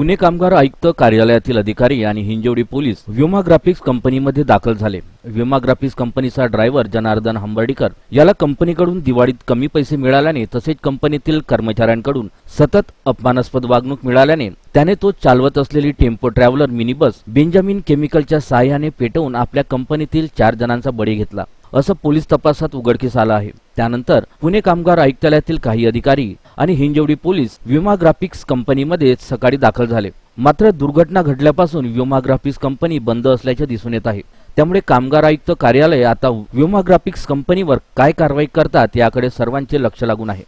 पुणे कामगार आयुक्त कार्यालयातील अधिकारी आणि हिंजवडी पोलीस व्युमा ग्राफिक्स कंपनीमध्ये दाखल झाले. व्युमा ग्राफिक्स कंपनीचा ड्रायव्हर जनार्दन हंबर्डीकर याला कंपनीकडून दिवाळीत कमी पैसे मिळाल्याने तसेच कंपनीतील कर्मचाऱ्यांकडून सतत अपमानास्पद वागणूक मिळाल्याने त्याने तो चालवत असलेली टेम्पो ट्रॅव्हलर मिनी बस बेंजामिन केमिकलच्या सहाय्याने पेटवून आपल्या कंपनीतील चार जणांचा बळी घेतला. असं पोलीस तपासात उघडकीस आलं आहे. त्यानंतर पुणे कामगार आयुक्तालयातील काही अधिकारी आणि हिंजवडी पोलीस विमा ग्राफिक्स कंपनीमध्ये सकाळी दाखल झाले. मात्र दुर्घटना घडल्यापासून विमा ग्राफिक्स कंपनी बंद असल्याचे दिसून येत आहे. त्यामुळे कामगार आयुक्त कार्यालय आता विमा ग्राफिक्स कंपनीवर काय कारवाई करतात याकडे सर्वांचे लक्ष लागून आहे.